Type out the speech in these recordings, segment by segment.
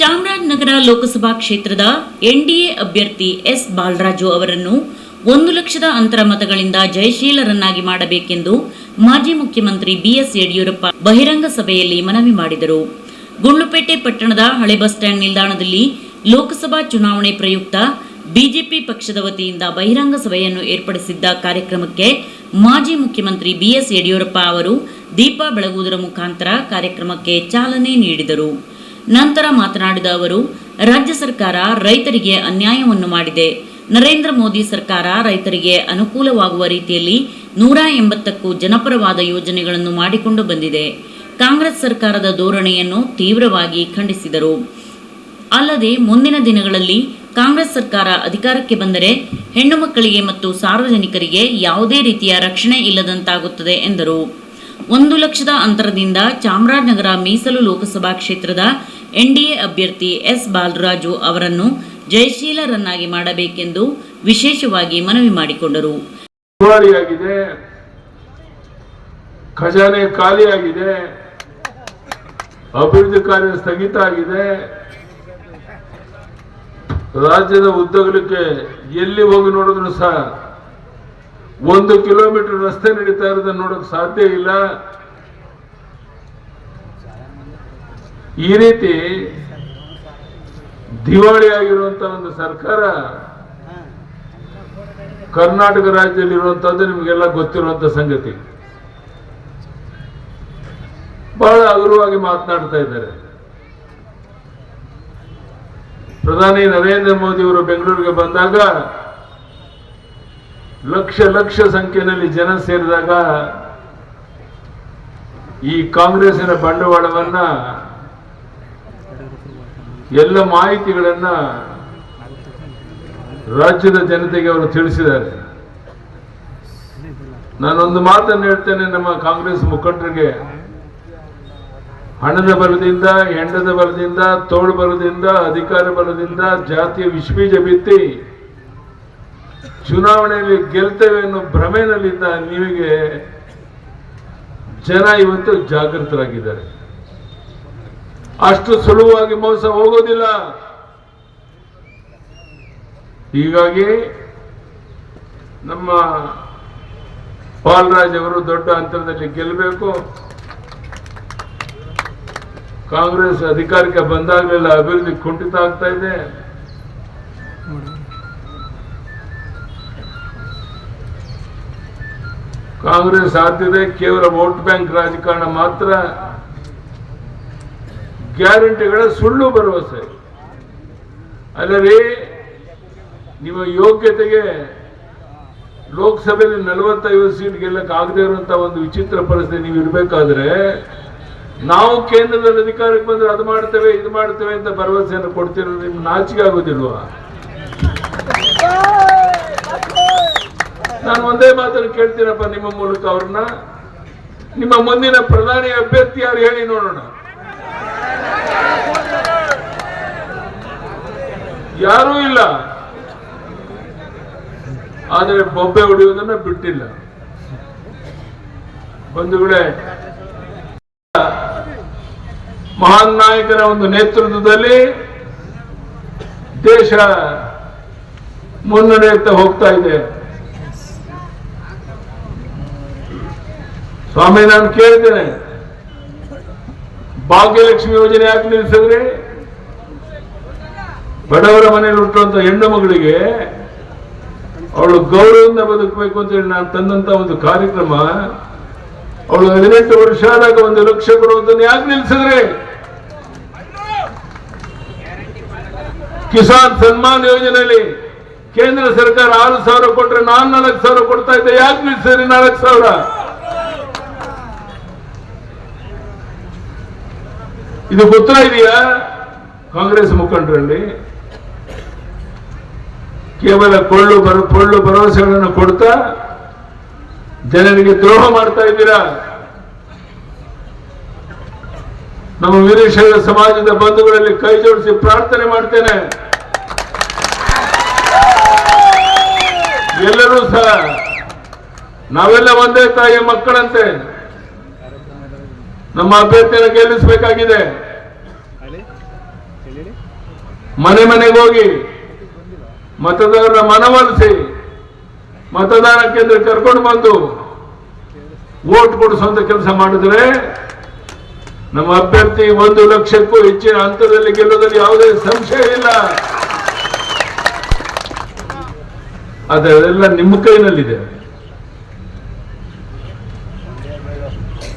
ಚಾಮರಾಜನಗರ ಲೋಕಸಭಾ ಕ್ಷೇತ್ರದ ಎನ್ಡಿಎ ಅಭ್ಯರ್ಥಿ ಎಸ್ ಬಾಲರಾಜು ಅವರನ್ನು ಒಂದು ಲಕ್ಷದ ಅಂತರ ಮತಗಳಿಂದ ಜಯಶೀಲರನ್ನಾಗಿ ಮಾಡಬೇಕೆಂದು ಮಾಜಿ ಮುಖ್ಯಮಂತ್ರಿ ಬಿಎಸ್ ಯಡಿಯೂರಪ್ಪ ಬಹಿರಂಗ ಸಭೆಯಲ್ಲಿ ಮನವಿ ಮಾಡಿದರು. ಗುಂಡ್ಲುಪೇಟೆ ಪಟ್ಟಣದ ಹಳೆ ಬಸ್ ಸ್ಟ್ಯಾಂಡ್ ನಿಲ್ದಾಣದಲ್ಲಿ ಲೋಕಸಭಾ ಚುನಾವಣೆ ಪ್ರಯುಕ್ತ ಬಿಜೆಪಿ ಪಕ್ಷದ ವತಿಯಿಂದ ಬಹಿರಂಗ ಸಭೆಯನ್ನು ಏರ್ಪಡಿಸಿದ್ದ ಕಾರ್ಯಕ್ರಮಕ್ಕೆ ಮಾಜಿ ಮುಖ್ಯಮಂತ್ರಿ ಬಿಎಸ್ ಯಡಿಯೂರಪ್ಪ ಅವರು ದೀಪ ಬೆಳಗುವುದರ ಮುಖಾಂತರ ಕಾರ್ಯಕ್ರಮಕ್ಕೆ ಚಾಲನೆ ನೀಡಿದರು. ನಂತರ ಮಾತನಾಡಿದ ಅವರು, ರಾಜ್ಯ ಸರ್ಕಾರ ರೈತರಿಗೆ ಅನ್ಯಾಯವನ್ನು ಮಾಡಿದೆ. ನರೇಂದ್ರ ಮೋದಿ ಸರ್ಕಾರ ರೈತರಿಗೆ ಅನುಕೂಲವಾಗುವ ರೀತಿಯಲ್ಲಿ ನೂರ ಎಂಬತ್ತಕ್ಕೂ ಜನಪರವಾದ ಯೋಜನೆಗಳನ್ನು ಮಾಡಿಕೊಂಡು ಬಂದಿದೆ. ಕಾಂಗ್ರೆಸ್ ಸರ್ಕಾರದ ಧೋರಣೆಯನ್ನು ತೀವ್ರವಾಗಿ ಖಂಡಿಸಿದರು. ಅಲ್ಲದೆ ಮುಂದಿನ ದಿನಗಳಲ್ಲಿ ಕಾಂಗ್ರೆಸ್ ಸರ್ಕಾರ ಅಧಿಕಾರಕ್ಕೆ ಬಂದರೆ ಹೆಣ್ಣು ಮಕ್ಕಳಿಗೆ ಮತ್ತು ಸಾರ್ವಜನಿಕರಿಗೆ ಯಾವುದೇ ರೀತಿಯ ರಕ್ಷಣೆ ಇಲ್ಲದಂತಾಗುತ್ತದೆ ಎಂದರು. ಒಂದು ಲಕ್ಷದ ಅಂತರದಿಂದ ಚಾಮರಾಜನಗರ ಮೀಸಲು ಲೋಕಸಭಾ ಕ್ಷೇತ್ರದ ಎನ್ಡಿಎ ಅಭ್ಯರ್ಥಿ ಎಸ್ ಬಾಲರಾಜು ಅವರನ್ನು ಜಯಶೀಲರನ್ನಾಗಿ ಮಾಡಬೇಕೆಂದು ವಿಶೇಷವಾಗಿ ಮನವಿ ಮಾಡಿಕೊಂಡರು. ಖಜಾನೆ ಖಾಲಿಯಾಗಿದೆ. ಅಭಿವೃದ್ಧಿ ಕಾರ್ಯ ಸ್ಥಗಿತ ಆಗಿದೆ. ರಾಜ್ಯದ ಉದ್ದಗಲಕ್ಕೆ ಎಲ್ಲಿ ಹೋಗಿ ನೋಡಿದ್ರು ಸಹ ಒಂದು ಕಿಲೋಮೀಟರ್ ರಸ್ತೆ ನಡೀತಾ ಇರೋದನ್ನ ನೋಡಕ್ ಸಾಧ್ಯ ಇಲ್ಲ. ಈ ರೀತಿ ದಿವಾಳಿ ಆಗಿರುವಂತ ಒಂದು ಸರ್ಕಾರ ಕರ್ನಾಟಕ ರಾಜ್ಯದಲ್ಲಿ ಇರುವಂತದ್ದು ನಿಮಗೆಲ್ಲ ಗೊತ್ತಿರುವಂತ ಸಂಗತಿ. ಬಹಳ ಹಗುರವಾಗಿ ಮಾತನಾಡ್ತಾ ಇದ್ದಾರೆ. ಪ್ರಧಾನಿ ನರೇಂದ್ರ ಮೋದಿ ಅವರು ಬೆಂಗಳೂರಿಗೆ ಬಂದಾಗ ಲಕ್ಷ ಲಕ್ಷ ಸಂಖ್ಯೆಯಲ್ಲಿ ಜನ ಸೇರಿದಾಗ ಈ ಕಾಂಗ್ರೆಸ್ಸಿನ ಬಂಡವಾಳವನ್ನ ಎಲ್ಲ ಮಾಹಿತಿಗಳನ್ನ ರಾಜ್ಯದ ಜನತೆಗೆ ಅವರು ತಿಳಿಸಿದ್ದಾರೆ. ನಾನೊಂದು ಮಾತನ್ನು ಹೇಳ್ತೇನೆ, ನಮ್ಮ ಕಾಂಗ್ರೆಸ್ ಮುಖಂಡರಿಗೆ. ಹಣದ ಬಲದಿಂದ, ಹೆಂಡದ ಬಲದಿಂದ, ತೋಳು ಬಲದಿಂದ, ಅಧಿಕಾರ ಬಲದಿಂದ, ಜಾತಿಯ ವಿಶ್ವೀಜ ಬಿತ್ತಿ ಚುನಾವಣೆಯಲ್ಲಿ ಗೆಲ್ತೇವೆ ಅನ್ನೋ ಭ್ರಮೆನಲ್ಲಿದ್ದ ನಿಮಗೆ ಜನ ಇವತ್ತು ಜಾಗೃತರಾಗಿದ್ದಾರೆ. ಅಷ್ಟು ಸುಲಭವಾಗಿ ಮೋಸ ಹೋಗೋದಿಲ್ಲ. ಹೀಗಾಗಿ ನಮ್ಮ ಪಾಲ್ರಾಜ್ ಅವರು ದೊಡ್ಡ ಅಂತರದಲ್ಲಿ ಗೆಲ್ಲಬೇಕು ಕಾಂಗ್ರೆಸ್ ಅಧಿಕಾರಕ್ಕೆ ಬಂದಾಗಲೆಲ್ಲ ಅಭಿವೃದ್ಧಿ ಕುಂಠಿತ ಆಗ್ತಾ ಇದೆ. ಕಾಂಗ್ರೆಸ್ ಆದ್ಯತೆ ಕೇವಲ ವೋಟ್ ಬ್ಯಾಂಕ್ ರಾಜಕಾರಣ ಮಾತ್ರ. ಗ್ಯಾರಂಟಿಗಳ ಸುಳ್ಳು ಭರವಸೆ. ಅಲ್ಲದೆ ನಿಮ್ಮ ಯೋಗ್ಯತೆಗೆ ಲೋಕಸಭೆಯಲ್ಲಿ ನಲವತ್ತೈದು ಸೀಟ್ ಗೆಲ್ಲಕ್ಕೆ ಆಗದೆ ಇರುವಂತ ಒಂದು ವಿಚಿತ್ರ ಪರಿಸ್ಥಿತಿ ನೀವು ಇರಬೇಕಾದ್ರೆ ನಾವು ಕೇಂದ್ರದಲ್ಲಿ ಅಧಿಕಾರಕ್ಕೆ ಬಂದ್ರೆ ಅದು ಮಾಡ್ತೇವೆ ಇದು ಮಾಡ್ತೇವೆ ಅಂತ ಭರವಸೆಯನ್ನು ಕೊಡ್ತಿರೋದು ನಿಮ್ಗೆ ನಾಚಿಕೆ ಆಗೋದಿಲ್ವಾ? ನಾನು ಒಂದೇ ಮಾತನ್ನು ಕೇಳ್ತೀನಪ್ಪ ನಿಮ್ಮ ಮೂಲಕ ಅವ್ರನ್ನ. ನಿಮ್ಮ ಮುಂದಿನ ಪ್ರಧಾನಿ ಅಭ್ಯರ್ಥಿ ಯಾರು ಹೇಳಿ ನೋಡೋಣ. ಯಾರೂ ಇಲ್ಲ. ಆದರೆ ಬೊಬ್ಬೆ ಹೊಡೆಯುವುದನ್ನ ಬಿಟ್ಟಿಲ್ಲ. ಬಂಧುಗಳೇ, ಮಹಾನ್ ನಾಯಕರ ಒಂದು ನೇತೃತ್ವದಲ್ಲಿ ದೇಶ ಮುನ್ನಡೆಯುತ್ತಾ ಹೋಗ್ತಾ ಇದೆ. ಸ್ವಾಮಿ, ನಾನು ಕೇಳ್ತೇನೆ. ಭಾಗ್ಯಲಕ್ಷ್ಮಿ ಯೋಜನೆ ಯಾಕೆ ನಿಲ್ಲಿಸಿದ್ರಿ ಬಡವರ ಮನೆಯಲ್ಲಿ ಹುಟ್ಟುವಂತ ಹೆಣ್ಣು ಮಗಳಿಗೆ ಅವಳು ಗೌರವದಿಂದ ಬದುಕಬೇಕು ಅಂತ ಹೇಳಿ ನಾನು ತಂದಂತ ಒಂದು ಕಾರ್ಯಕ್ರಮ, ಅವಳು ಹದಿನೆಂಟು ವರ್ಷ ಆದಾಗ ಒಂದು ಲಕ್ಷ ಕೊಡುವುದನ್ನು ಯಾಕೆ ನಿಲ್ಲಿಸಿದ್ರೆ ಕಿಸಾನ್ ಸನ್ಮಾನ್ ಯೋಜನೆಯಲ್ಲಿ ಕೇಂದ್ರ ಸರ್ಕಾರ ಆರು ಸಾವಿರ ಕೊಟ್ರೆ ನಾನ್ ನಾಲ್ಕು ಸಾವಿರ ಕೊಡ್ತಾ ಇದ್ದೆ, ಯಾಕೆ ನಿಲ್ಲಿಸಿದ್ರಿ ನಾಲ್ಕು ಸಾವಿರ? ಇದು ಗೊತ್ತಾ ಇದೆಯಾ? ಕಾಂಗ್ರೆಸ್ ಮುಖಂಡರಲ್ಲಿ? ಕೇವಲ ಕೊಳ್ಳು ಬರ, ಕೊಳ್ಳು ಭರವಸೆಗಳನ್ನು ಕೊಡ್ತಾ ಜನರಿಗೆ ದ್ರೋಹ ಮಾಡ್ತಾ ಇದ್ದೀರಾ? ನಮ್ಮ ವೀರಶೈವ ಸಮಾಜದ ಬಂಧುಗಳಲ್ಲಿ ಕೈ ಜೋಡಿಸಿ ಪ್ರಾರ್ಥನೆ ಮಾಡ್ತೇನೆ. ಎಲ್ಲರೂ ಸಹ, ನಾವೆಲ್ಲ ಒಂದೇ ತಾಯಿಯ ಮಕ್ಕಳಂತೆ. ನಮ್ಮ ಅಭ್ಯರ್ಥಿಯನ್ನು ಗೆಲ್ಲಿಸಬೇಕಾಗಿದೆ. ಮನೆ ಮನೆಗೆ ಹೋಗಿ ಮತದಾರರ ಮನವೊಲಿಸಿ ಮತದಾನ ಕೇಂದ್ರ ಕರ್ಕೊಂಡು ಬಂದು ಓಟ್ ಕೊಡಿಸುವಂತ ಕೆಲಸ ಮಾಡಿದ್ರೆ ನಮ್ಮ ಅಭ್ಯರ್ಥಿ ಒಂದು ಲಕ್ಷಕ್ಕೂ ಹೆಚ್ಚಿನ ಹಂತದಲ್ಲಿ ಗೆಲ್ಲುವುದರಲ್ಲಿ ಯಾವುದೇ ಸಂಶಯ ಇಲ್ಲ. ಅದೆಲ್ಲ ನಿಮ್ಮ ಕೈನಲ್ಲಿದೆ.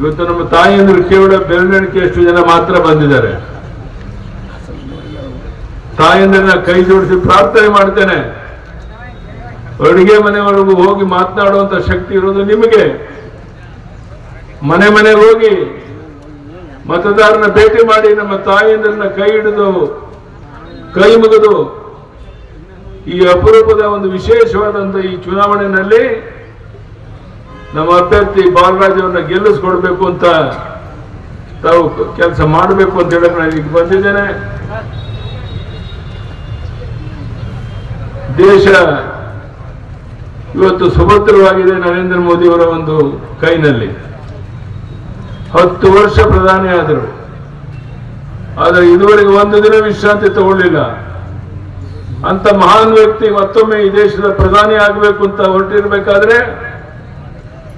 ಇವತ್ತು ನಮ್ಮ ತಾಯಿಯಂದ್ರೆ ಕೇವಲ ಬೆರಳಿಕೆ ಎಷ್ಟು ಜನ ಮಾತ್ರ ಬಂದಿದ್ದಾರೆ. ತಾಯಿಯಂದ್ರನ್ನ ಕೈ ಜೋಡಿಸಿ ಪ್ರಾರ್ಥನೆ ಮಾಡ್ತೇನೆ. ಅಡುಗೆ ಮನೆವರೆಗೂ ಹೋಗಿ ಮಾತನಾಡುವಂತ ಶಕ್ತಿ ಇರೋದು ನಿಮಗೆ. ಮನೆ ಮನೆಗೆ ಹೋಗಿ ಮತದಾರನ ಭೇಟಿ ಮಾಡಿ ನಮ್ಮ ತಾಯಿಯಂದ್ರನ್ನ ಕೈ ಹಿಡಿದು, ಕೈ ಮುಗಿದು ಈ ಅಪರೂಪದ ಒಂದು ವಿಶೇಷವಾದಂತ ಈ ಚುನಾವಣೆಯಲ್ಲಿ ನಮ್ಮ ಅಭ್ಯರ್ಥಿ ಬಾಲರಾಜ್ ಅವರನ್ನ ಗೆಲ್ಲಿಸ್ಕೊಡ್ಬೇಕು ಅಂತ ತಾವು ಕೆಲಸ ಮಾಡಬೇಕು ಅಂತ ಹೇಳಕ್ ನಾನು ಈಗ ಬಂದಿದ್ದೇನೆ. ದೇಶ ಇವತ್ತು ಸುಭದ್ರವಾಗಿದೆ ನರೇಂದ್ರ ಮೋದಿಯವರ ಒಂದು ಕೈನಲ್ಲಿ. ಹತ್ತು ವರ್ಷ ಪ್ರಧಾನಿ ಆದರು. ಆದರೆ ಇದುವರೆಗೆ ಒಂದು ದಿನ ವಿಶ್ರಾಂತಿ ತಗೊಳ್ಳಿಲ್ಲ. ಅಂತ ಮಹಾನ್ ವ್ಯಕ್ತಿ ಮತ್ತೊಮ್ಮೆ ಈ ದೇಶದ ಪ್ರಧಾನಿ ಆಗಬೇಕು ಅಂತ ಹೊರಟಿರ್ಬೇಕಾದ್ರೆ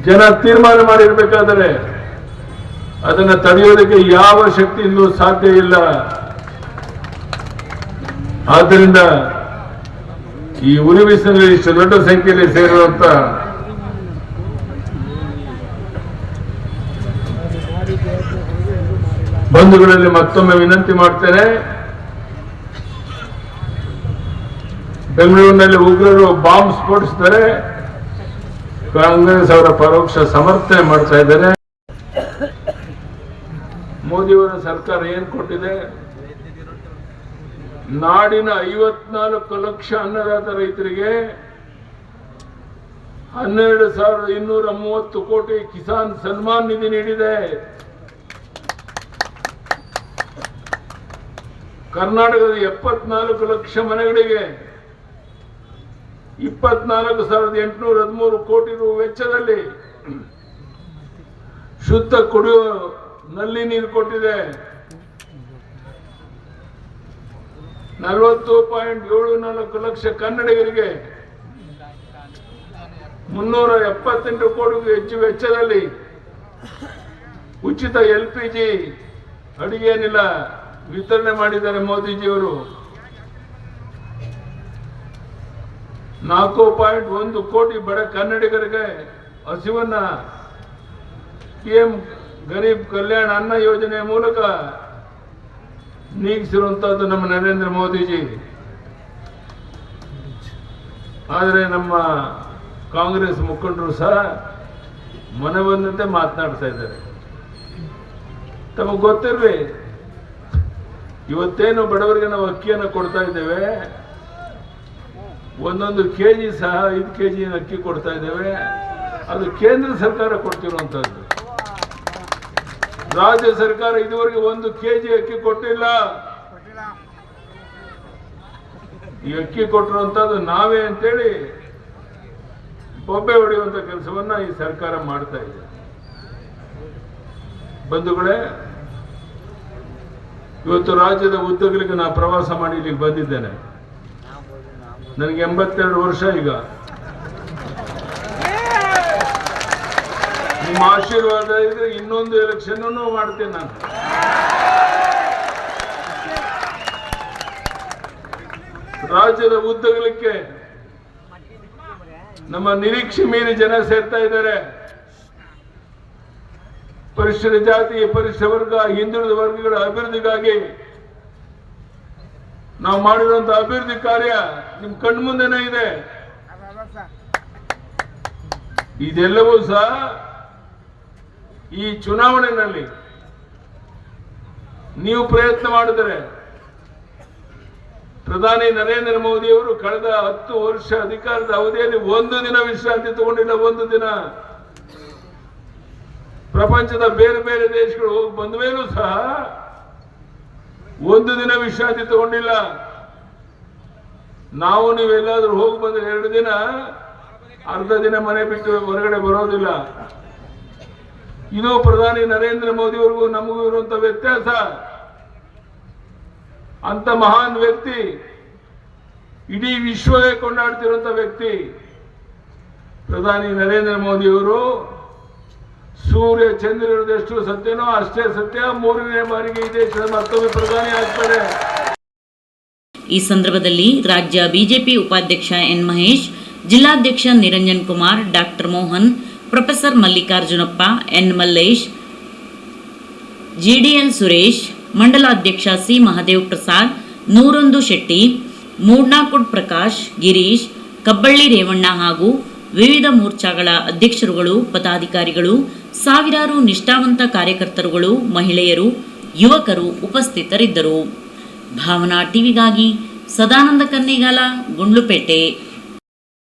ಜನ ತೀರ್ಮಾನ ಮಾಡಿರ್ಬೇಕಾದರೆ ಅದನ್ನು ತಡೆಯೋದಕ್ಕೆ ಯಾವ ಶಕ್ತಿಯಿಂದಲೂ ಸಾಧ್ಯ ಇಲ್ಲ. ಆದ್ದರಿಂದ ಈ ಉರಿ ಬಿಸಿಲಿನಲ್ಲಿ ಇಷ್ಟು ದೊಡ್ಡ ಸಂಖ್ಯೆಯಲ್ಲಿ ಸೇರಿರುವಂತ ಬಂಧುಗಳಲ್ಲಿ ಮತ್ತೊಮ್ಮೆ ವಿನಂತಿ ಮಾಡ್ತೇನೆ. ಬೆಂಗಳೂರಿನಲ್ಲಿ ಉಗ್ರರು ಬಾಂಬ್ ಸ್ಫೋಟಿಸಿದರೆ ಕಾಂಗ್ರೆಸ್ ಅವರ ಪರೋಕ್ಷ ಸಮರ್ಥನೆ ಮಾಡ್ತಾ ಇದ್ದಾರೆ. ಮೋದಿಯವರ ಸರ್ಕಾರ ಏನ್ ಕೊಟ್ಟಿದೆ? ನಾಡಿನ ಐವತ್ನಾಲ್ಕು ಲಕ್ಷ ಅನ್ನದಾತ ರೈತರಿಗೆ ಹನ್ನೆರಡು ಸಾವಿರದ ಇನ್ನೂರ ಮೂವತ್ತು ಕೋಟಿ ಕಿಸಾನ್ ಸನ್ಮಾನ್ ನಿಧಿ ನೀಡಿದೆ. ಕರ್ನಾಟಕದ ಎಪ್ಪತ್ನಾಲ್ಕು ಲಕ್ಷ ಮನೆಗಳಿಗೆ ಇಪ್ಪತ್ನಾಲ್ಕು ಸಾವಿರದ ಎಂಟುನೂರ ಹದಿಮೂರು ಕೋಟಿ ರು ವೆಚ್ಚದಲ್ಲಿ ಶುದ್ಧ ಕುಡಿಯುವ ನಲ್ಲಿ ನೀರು ಕೊಟ್ಟಿದೆ. ನಲವತ್ತು ಪಾಯಿಂಟ್ ಏಳು ನಾಲ್ಕು ಲಕ್ಷ ಕನ್ನಡಿಗರಿಗೆ ಮುನ್ನೂರ ಎಪ್ಪತ್ತೆಂಟು ಕೋಟಿಗೂ ಹೆಚ್ಚು ವೆಚ್ಚದಲ್ಲಿ ಉಚಿತ ಎಲ್ ಪಿ ಜಿ ಅಡುಗೆ ಏನಿಲ್ಲ ವಿತರಣೆ ಮಾಡಿದ್ದಾರೆ ಮೋದಿಜಿಯವರು. ನಾಲ್ಕು ಪಾಯಿಂಟ್ ಒಂದು ಕೋಟಿ ಬಡ ಕನ್ನಡಿಗರಿಗೆ ಹಸಿವನ್ನ ಪಿಎಂ ಗರೀಬ್ ಕಲ್ಯಾಣ ಅನ್ನ ಯೋಜನೆ ಮೂಲಕ ನೀಗಿಸಿರುವಂತಹದ್ದು ನಮ್ಮ ನರೇಂದ್ರ ಮೋದಿಜಿ. ಆದರೆ ನಮ್ಮ ಕಾಂಗ್ರೆಸ್ ಮುಖಂಡರು ಸಹ ಮನೆ ಬಂದಂತೆ ಮಾತನಾಡ್ತಾ ಇದ್ದಾರೆ. ತಮಗೆ ಗೊತ್ತಿರಲಿ, ಇವತ್ತೇನು ಬಡವರಿಗೆ ನಾವು ಅಕ್ಕಿಯನ್ನು ಕೊಡ್ತಾ ಇದ್ದೇವೆ ಒಂದೊಂದು ಕೆ ಜಿ ಸಹ ಐದು ಕೆ ಜಿ ಅಕ್ಕಿ ಕೊಡ್ತಾ ಇದ್ದೇವೆ. ಅದು ಕೇಂದ್ರ ಸರ್ಕಾರ ಕೊಡ್ತಿರುವಂಥದ್ದು. ರಾಜ್ಯ ಸರ್ಕಾರ ಇದುವರೆಗೆ ಒಂದು ಕೆ ಜಿ ಅಕ್ಕಿ ಕೊಟ್ಟಿಲ್ಲ. ಈ ಅಕ್ಕಿ ಕೊಟ್ಟಿರುವಂತದ್ದು ನಾವೇ ಅಂತೇಳಿ ಬೊಬ್ಬೆ ಹೊಡೆಯುವಂತ ಕೆಲಸವನ್ನ ಈ ಸರ್ಕಾರ ಮಾಡ್ತಾ ಇದೆ. ಬಂಧುಗಳೇ, ಇವತ್ತು ರಾಜ್ಯದ ಉದ್ಯೋಗಗಳಿಗೆ ನಾ ಪ್ರವಾಸ ಮಾಡಿ ಇಲ್ಲಿಗೆ ಬಂದಿದ್ದೇನೆ. ನನಗೆ ಎಂಬತ್ತೆರಡು ವರ್ಷ ಈಗ. ನಿಮ್ಮ ಆಶೀರ್ವಾದ ಇದ್ರೆ ಇನ್ನೊಂದು ಎಲೆಕ್ಷನ್ ಮಾಡ್ತೇನೆ ನಾನು. ರಾಜ್ಯದ ಉದ್ದಗಲಕ್ಕೆ ನಮ್ಮ ನಿರೀಕ್ಷೆ ಮೀರಿ ಜನ ಸೇರ್ತಾ ಇದ್ದಾರೆ. ಪರಿಶಿಷ್ಟ ಜಾತಿ ಪರಿಶಿಷ್ಟ ವರ್ಗ, ಹಿಂದುಳಿದ ವರ್ಗಗಳ ಅಭಿವೃದ್ಧಿಗಾಗಿ ನಾವು ಮಾಡಿದಂತ ಅಭಿವೃದ್ಧಿ ಕಾರ್ಯ ನಿಮ್ ಕಣ್ಮುಂದೆನೇ ಇದೆ. ಇದೆಲ್ಲವೂ ಸಹ ಈ ಚುನಾವಣೆಯಲ್ಲಿ ನೀವು ಪ್ರಯತ್ನ ಮಾಡಿದರೆ ಪ್ರಧಾನಿ ನರೇಂದ್ರ ಮೋದಿ ಅವರು ಕಳೆದ ಹತ್ತು ವರ್ಷ ಅಧಿಕಾರದ ಅವಧಿಯಲ್ಲಿ ಒಂದು ದಿನ ವಿಶ್ರಾಂತಿ ತಗೊಂಡಿಲ್ಲ, ಒಂದು ದಿನ. ಪ್ರಪಂಚದ ಬೇರೆ ಬೇರೆ ದೇಶಗಳು ಹೋಗಿ ಬಂದ ಮೇಲೂ ಸಹ ಒಂದು ದಿನ ವಿಶ್ರಾಂತಿ ತಗೊಂಡಿಲ್ಲ. ನಾವು ನೀವೆಲ್ಲಾದ್ರೂ ಹೋಗಿ ಬಂದ್ರೆ ಎರಡು ದಿನ, ಅರ್ಧ ದಿನ ಮನೆ ಬಿಟ್ಟು ಹೊರಗಡೆ ಬರೋದಿಲ್ಲ. ಇದು ಪ್ರಧಾನಿ ನರೇಂದ್ರ ಮೋದಿ ಅವ್ರಿಗೂ ನಮಗೂ ಇರುವಂತ ವ್ಯತ್ಯಾಸ. ಅಂತ ಮಹಾನ್ ವ್ಯಕ್ತಿ, ಇಡೀ ವಿಶ್ವವೇ ಕೊಂಡಾಡ್ತಿರುವಂತ ವ್ಯಕ್ತಿ ಪ್ರಧಾನಿ ನರೇಂದ್ರ ಮೋದಿಯವರು ಸೂರ್ಯ ಚಂದ್ರನದಷ್ಟು ಸತ್ಯನೋ ಅಷ್ಟೇ ಸತ್ಯ. ಮೂರನೇ ಬಾರಿಗೆ ಈ ದೇಶದ ಮತ್ತೊಮ್ಮೆ ಪ್ರಧಾನಿ ಆಗ್ತಾರೆ. ಈ ಸಂದರ್ಭದಲ್ಲಿ ರಾಜ್ಯ ಬಿಜೆಪಿ ಉಪಾಧ್ಯಕ್ಷ ಎನ್ ಮಹೇಶ್, ಜಿಲ್ಲಾಧ್ಯಕ್ಷ Niranjan Kumar, doctor Mohan, professor Mallikarjunappa, N Mallesh GDN Suresh, ಮಂಡಲಾಧ್ಯಕ್ಷ C Mahadev Prasad, ನೂರೊಂದು ಶೆಟ್ಟಿ ಮೂಡ್ನಾಕುಡ್ ಪ್ರಕಾಶ್, ಗಿರೀಶ್, ಕಬ್ಬಳ್ಳಿ ರೇವಣ್ಣ ಹಾಗೂ ವಿವಿಧ ಮೋರ್ಚಾಗಳ ಅಧ್ಯಕ್ಷರುಗಳು, ಪದಾಧಿಕಾರಿಗಳು, ಸಾವಿರಾರು ನಿಷ್ಠಾವಂತ ಕಾರ್ಯಕರ್ತರುಗಳು, ಮಹಿಳೆಯರು, ಯುವಕರು ಉಪಸ್ಥಿತರಿದ್ದರು. ಭಾವನಾ ಟಿವಿಗಾಗಿ ಸದಾನಂದ ಕನ್ನೇಗಾಲ, ಗುಂಡ್ಲುಪೇಟೆ.